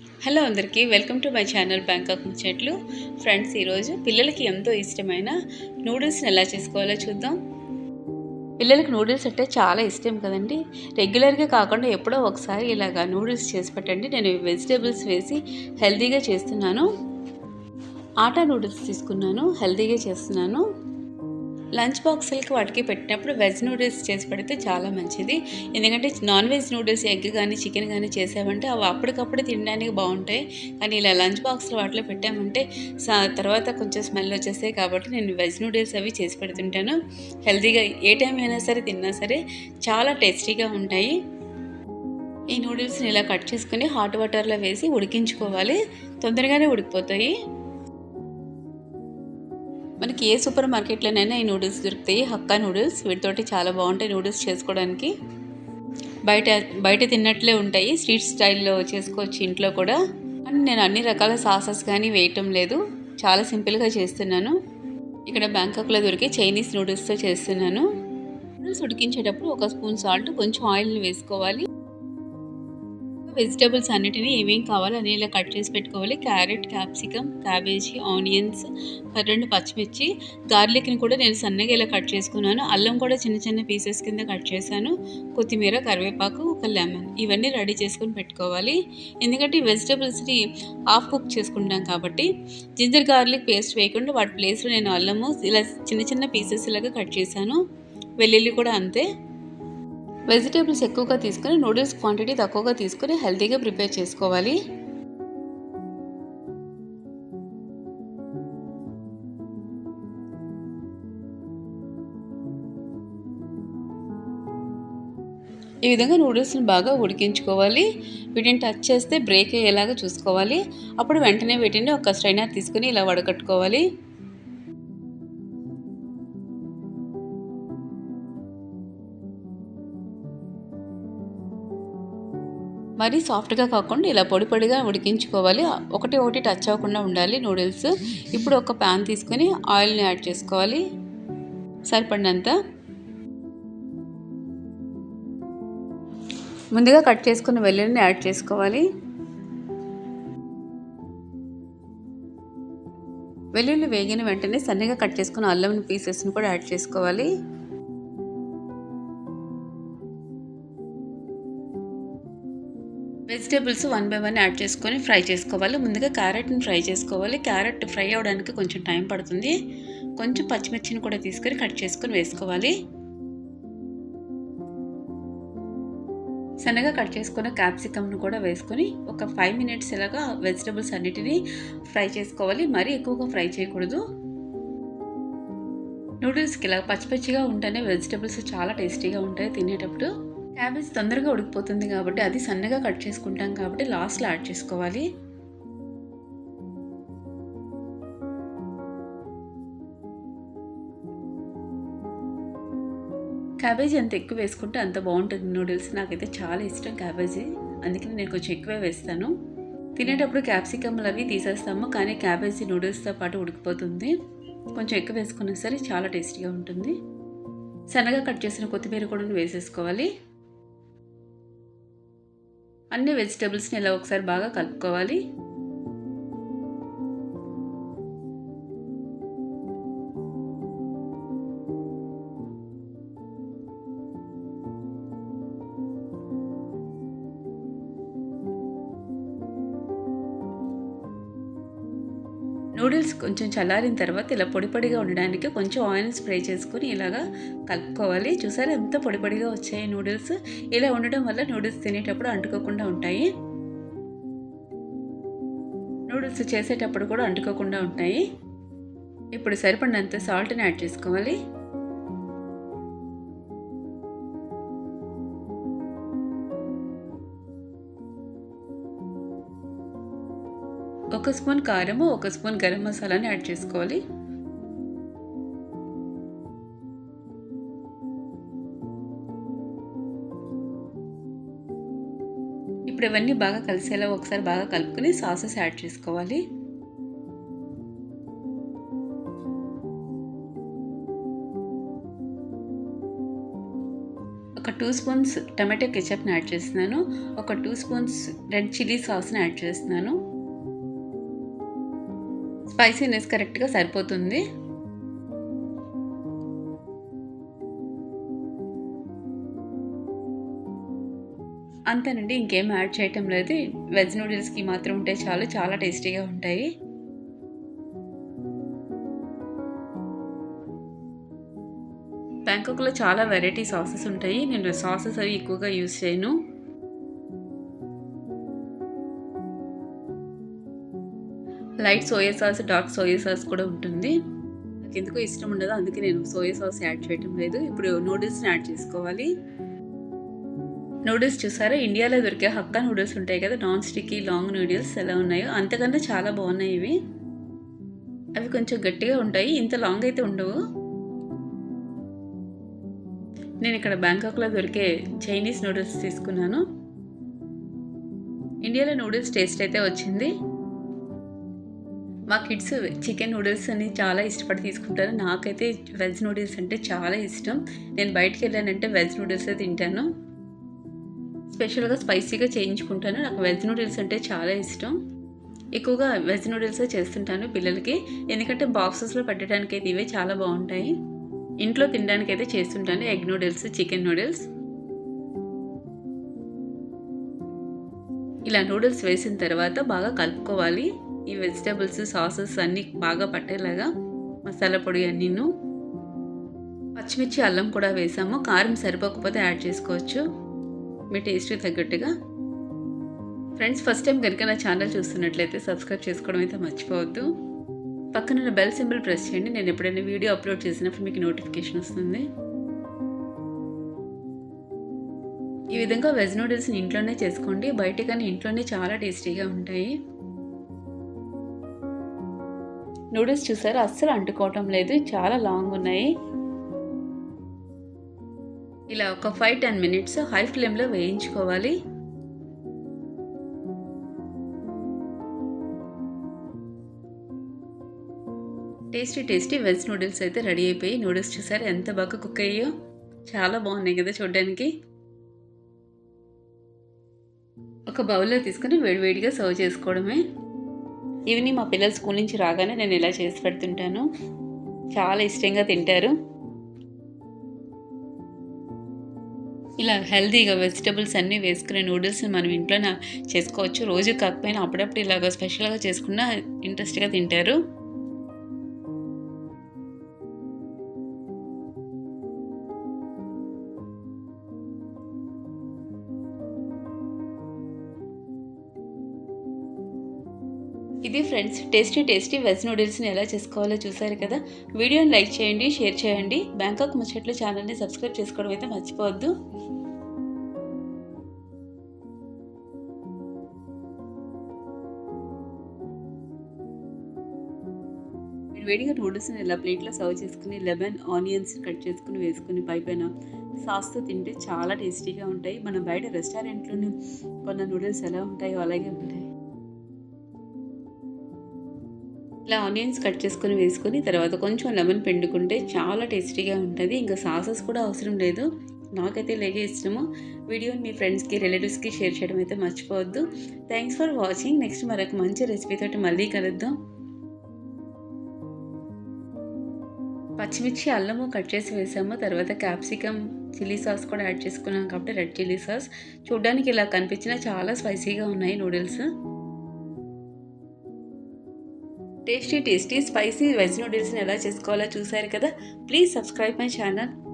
Hello అందరికీ welcome to my channel Bangkok ముచ్చట్లు. Friends ఈరోజు పిల్లలకి ఎంతో ఇష్టమైన నూడిల్స్ని ఎలా చేసుకోవాలో చూద్దాం. పిల్లలకి నూడిల్స్ అంటే చాలా ఇష్టం కదండి. రెగ్యులర్గా కాకుండా ఎప్పుడో ఒకసారి ఇలాగా నూడిల్స్ చేసి పెట్టండి. నేను వెజిటేబుల్స్ వేసి హెల్తీగా చేస్తున్నాను. ఆటా నూడిల్స్ తీసుకున్నాను హెల్తీగా చేస్తున్నాను. లంచ్ బాక్సులకి వాటికి పెట్టినప్పుడు వెజ్ నూడిల్స్ చేసి పెడితే చాలా మంచిది. ఎందుకంటే నాన్ వెజ్ నూడిల్స్ ఎగ్ కానీ చికెన్ కానీ చేసామంటే అవి అప్పటికప్పుడు తినడానికి బాగుంటాయి. కానీ ఇలా లంచ్ బాక్స్లో వాటిలో పెట్టామంటే సా- తర్వాత కొంచెం స్మెల్ వచ్చేస్తాయి కాబట్టి నేను వెజ్ నూడిల్స్ అవి చేసి పెడుతుంటాను. హెల్తీగా ఏ టైం అయినా సరే తిన్నా సరే చాలా టేస్టీగా ఉంటాయి. ఈ నూడిల్స్ని ఇలా కట్ చేసుకుని హాట్ వాటర్లో వేసి ఉడికించుకోవాలి. తొందరగానే ఉడికిపోతాయి. మనకి ఏ సూపర్ మార్కెట్లోనైనా ఈ నూడిల్స్ దొరుకుతాయి. హక్కా నూడిల్స్ వీటితోటి చాలా బాగుంటాయి నూడిల్స్ చేసుకోవడానికి. బయట బయట తిన్నట్లే ఉంటాయి. స్ట్రీట్ స్టైల్లో చేసుకోవచ్చు ఇంట్లో కూడా. అండ్ నేను అన్ని రకాల సాసెస్ కానీ వేయటం లేదు. చాలా సింపుల్గా చేస్తున్నాను. ఇక్కడ బ్యాంకాక్లో దొరికే చైనీస్ నూడిల్స్తో చేస్తున్నాను. నూడిల్స్ ఉడికించేటప్పుడు ఒక స్పూన్ సాల్ట్ కొంచెం ఆయిల్ని వేసుకోవాలి. వెజిటేబుల్స్ అన్నిటిని ఏమేమి కావాలో అని ఇలా కట్ చేసి పెట్టుకోవాలి. క్యారెట్ క్యాప్సికమ్ క్యాబేజీ ఆనియన్స్ రెండు పచ్చిమిర్చి గార్లిక్ని కూడా నేను సన్నగా ఇలా కట్ చేసుకున్నాను. అల్లం కూడా చిన్న చిన్న పీసెస్ కింద కట్ చేశాను. కొత్తిమీర కరివేపాకు ఒక లెమన్ ఇవన్నీ రెడీ చేసుకొని పెట్టుకోవాలి. ఎందుకంటే ఈ వెజిటేబుల్స్ని హాఫ్ కుక్ చేసుకుంటాం కాబట్టి జింజర్ గార్లిక్ పేస్ట్ వేయకుండా వాటి ప్లేస్లో నేను అల్లము ఇలా చిన్న చిన్న పీసెస్ లాగా కట్ చేశాను. వెల్లుల్లి కూడా అంతే. వెజిటేబుల్స్ ఎక్కువగా తీసుకొని నూడిల్స్ క్వాంటిటీ తక్కువగా తీసుకొని హెల్తీగా ప్రిపేర్ చేసుకోవాలి. ఈ విధంగా నూడిల్స్ని బాగా ఉడికించుకోవాలి. వీటిని టచ్ చేస్తే బ్రేక్ అయ్యేలాగా చూసుకోవాలి. అప్పుడు వెంటనే వీటిని ఒక స్ట్రైనర్ తీసుకుని ఇలా వడకట్టుకోవాలి. మరీ సాఫ్ట్గా కాకుండా ఇలా పొడి పొడిగా ఉడికించుకోవాలి. ఒకటి ఒకటి టచ్ అవ్వకుండా ఉండాలి నూడిల్స్. ఇప్పుడు ఒక ప్యాన్ తీసుకొని ఆయిల్ని యాడ్ చేసుకోవాలి. సరిపడినంత. ముందుగా కట్ చేసుకున్న వెల్లుల్లిని యాడ్ చేసుకోవాలి. వెల్లుల్లి వేగిన వెంటనే సన్నగా కట్ చేసుకున్న అల్లం పీసెస్ని కూడా యాడ్ చేసుకోవాలి. Vegetables one by one add చేసుకొని ఫ్రై చేసుకోవాలి. ముందుగా క్యారెట్ని ఫ్రై చేసుకోవాలి. క్యారెట్ ఫ్రై అవ్వడానికి కొంచెం టైం పడుతుంది. కొంచెం పచ్చిమిర్చిని కూడా తీసుకొని కట్ చేసుకొని వేసుకోవాలి. సన్నగా కట్ చేసుకున్న క్యాప్సికమ్ను కూడా వేసుకొని ఒక ఫైవ్ మినిట్స్ ఇలాగా వెజిటేబుల్స్ అన్నిటినీ ఫ్రై చేసుకోవాలి. మరీ ఎక్కువగా ఫ్రై చేయకూడదు. నూడిల్స్కి ఇలా పచ్చిపచ్చిగా ఉంటేనే వెజిటేబుల్స్ చాలా టేస్టీగా ఉంటాయి తినేటప్పుడు. క్యాబేజ్ తొందరగా ఉడికిపోతుంది కాబట్టి అది సన్నగా కట్ చేసుకుంటాం కాబట్టి లాస్ట్లో యాడ్ చేసుకోవాలి. క్యాబేజీ ఎంత ఎక్కువ వేసుకుంటే అంత బాగుంటుంది నూడిల్స్. నాకైతే చాలా ఇష్టం క్యాబేజీ. అందుకని నేను కొంచెం ఎక్కువే వేస్తాను. తినేటప్పుడు క్యాప్సికమ్లు అవి తీసేస్తాము కానీ క్యాబేజీ నూడిల్స్తో పాటు ఉడికిపోతుంది. కొంచెం ఎక్కువ వేసుకున్నా సరే చాలా టేస్టీగా ఉంటుంది. సన్నగా కట్ చేసిన కొత్తిమీర కూడా వేసేసుకోవాలి. అన్ని వెజిటేబుల్స్ని ఇలా ఒకసారి బాగా కలుపుకోవాలి. నూడిల్స్ కొంచెం చల్లారిన తర్వాత ఇలా పొడి పొడిగా ఉండడానికి కొంచెం ఆయిల్ స్ప్రే చేసుకుని ఇలాగా కలుపుకోవాలి. చూసారా ఎంత పొడి పొడిగా వచ్చాయి నూడిల్స్? ఇలా ఉండడం వల్ల నూడిల్స్ తినేటప్పుడు అంటుకోకుండా ఉంటాయి. నూడిల్స్ చేసేటప్పుడు కూడా అంటుకోకుండా ఉంటాయి. ఇప్పుడు సరిపడినంత సాల్ట్ని యాడ్ చేసుకోవాలి. ఒక స్పూన్ కారము ఒక స్పూన్ గరం మసాలాని యాడ్ చేసుకోవాలి. ఇప్పుడు ఇవన్నీ బాగా కలిసేలా ఒకసారి బాగా కలుపుకొని సాసెస్ యాడ్ చేసుకోవాలి. ఒక ఒక టూ స్పూన్స్ టమాటో కెచప్ని యాడ్ చేస్తున్నాను. ఒక టూ స్పూన్స్ రెడ్ చిల్లీ సాస్ని యాడ్ చేస్తున్నాను. స్పైసీనెస్ కరెక్ట్గా సరిపోతుంది. అంతేనండి ఇంకేం యాడ్ చేయటం లేదు. వెజ్ నూడిల్స్కి మాత్రం ఉంటే చాలు చాలా టేస్టీగా ఉంటాయి. బ్యాంకాక్లో చాలా వెరైటీ సాసెస్ ఉంటాయి. నేను సాసెస్ అవి ఎక్కువగా యూస్ చేయను. Light soya sauce dark soya sauce కూడా ఉంటుంది. నాకు ఎందుకో ఇష్టం ఉండదు అందుకే నేను సోయా సాస్ యాడ్ చేయటం లేదు. ఇప్పుడు నూడిల్స్ని యాడ్ చేసుకోవాలి. నూడిల్స్ చూసారా? ఇండియాలో దొరికే హక్కా నూడిల్స్ ఉంటాయి కదా నాన్ స్టిక్కీ లాంగ్ నూడిల్స్ ఎలా ఉన్నాయో. అంతకన్నా చాలా బాగున్నాయి ఇవి. అవి కొంచెం గట్టిగా ఉంటాయి ఇంత లాంగ్ అయితే ఉండవు. నేను ఇక్కడ బ్యాంకాక్లో దొరికే చైనీస్ నూడిల్స్ తీసుకున్నాను. ఇండియాలో నూడిల్స్ టేస్ట్ అయితే వచ్చింది. మా కిడ్స్ చికెన్ నూడిల్స్ అని చాలా ఇష్టపడి తీసుకుంటారు. నాకైతే వెజ్ నూడిల్స్ అంటే చాలా ఇష్టం. నేను బయటికి వెళ్ళానంటే వెజ్ నూడిల్సే తింటాను. స్పెషల్గా స్పైసీగా చేయించుకుంటాను. నాకు వెజ్ నూడిల్స్ అంటే చాలా ఇష్టం. ఎక్కువగా వెజ్ నూడిల్సే చేస్తుంటాను పిల్లలకి. ఎందుకంటే బాక్సెస్లో పెట్టడానికి అయితే ఇవే చాలా బాగుంటాయి. ఇంట్లో తినడానికి అయితే చేస్తుంటాను ఎగ్ నూడిల్స్ చికెన్ నూడిల్స్. ఇలా నూడిల్స్ వేసిన తర్వాత బాగా కలుపుకోవాలి. ఈ వెజిటేబుల్స్ సాసెస్ అన్నీ బాగా పట్టేలాగా మసాలా పొడి అన్నీను పచ్చిమిర్చి అల్లం కూడా వేసాము. కారం సరిపోకపోతే యాడ్ చేసుకోవచ్చు. మీ టేస్ట్కి తగ్గట్టుగా. ఫ్రెండ్స్ ఫస్ట్ టైం కనుక నా ఛానల్ చూస్తున్నట్లయితే సబ్స్క్రైబ్ చేసుకోవడం అయితే మర్చిపోవద్దు. పక్కన బెల్ సింబల్ ప్రెస్ చేయండి. నేను ఎప్పుడైనా వీడియో అప్లోడ్ చేసినప్పుడు మీకు నోటిఫికేషన్ వస్తుంది. ఈ విధంగా వెజ్ నూడిల్స్ని ఇంట్లోనే చేసుకోండి. బయట కానీ ఇంట్లోనే చాలా టేస్టీగా ఉంటాయి. నూడిల్స్ చూసారు? అస్సలు అంటుకోవటం లేదు. చాలా లాంగ్ ఉన్నాయి. ఇలా ఒక ఫైవ్ టెన్ మినిట్స్ హై ఫ్లేమ్లో వేయించుకోవాలి. టేస్టీ టేస్టీ వెజ్ నూడిల్స్ అయితే రెడీ అయిపోయి నూడిల్స్ చూసారు? ఎంత బాగా కుక్ అయ్యో చాలా బాగున్నాయి కదా చూడడానికి. ఒక బౌల్లో తీసుకుని వేడివేడిగా సర్వ్ చేసుకోవడమే. ఈవినింగ్ మా పిల్లలు స్కూల్ నుంచి రాగానే నేను ఇలా చేసి పెడుతుంటాను. చాలా ఇష్టంగా తింటారు. ఇలా హెల్తీగా వెజిటబుల్స్ అన్నీ వేసుకునే నూడిల్స్ మనం ఇంట్లో చేసుకోవచ్చు. రోజు కాకపోయినా అప్పుడప్పుడు ఇలాగ స్పెషల్గా చేసుకున్న ఇంట్రెస్ట్గా తింటారు. ఇది ఫ్రెండ్స్ టేస్టీ టేస్టీ వెజ్ నూడిల్స్ని ఎలా చేసుకోవాలో చూసారు కదా. వీడియోని లైక్ చేయండి షేర్ చేయండి. బ్యాంకాక్ ముచ్చట్లు ఛానల్ని సబ్స్క్రైబ్ చేసుకోవడం అయితే మర్చిపోవద్దు. వేడిగా నూడిల్స్ని ఇలా ప్లేట్లో సర్వ్ చేసుకుని లెమన్ ఆనియన్స్ కట్ చేసుకుని వేసుకుని పైపైన సాస్తో తింటే చాలా టేస్టీగా ఉంటాయి. మనం బయట రెస్టారెంట్లోనే కొన్న నూడిల్స్ ఎలా ఉంటాయో అలాగే ఉంటాయి. ఇలా ఆనియన్స్ కట్ చేసుకొని వేసుకొని తర్వాత కొంచెం లెమన్ పిండుకుంటే చాలా టేస్టీగా ఉంటుంది. ఇంకా సాసెస్ కూడా అవసరం లేదు. నాకైతే లేగే ఇష్టము. వీడియోని మీ ఫ్రెండ్స్కి రిలేటివ్స్కి షేర్ చేయడం అయితే మర్చిపోవద్దు. Thanks for watching. నెక్స్ట్ మరొక మంచి రెసిపీతోటి మళ్ళీ కలుద్దాం. పచ్చిమిర్చి అల్లము కట్ చేసి వేసాము. తర్వాత క్యాప్సికమ్ చిల్లీ సాస్ కూడా యాడ్ చేసుకున్నాం కాబట్టి రెడ్ చిల్లీ సాస్. చూడడానికి ఇలా కనిపించినా చాలా స్పైసీగా ఉన్నాయి noodles. Tasty tasty spicy veg నూడిల్స్ని ఎలా చేసుకోవాలో చూసారు కదా? Please subscribe my channel.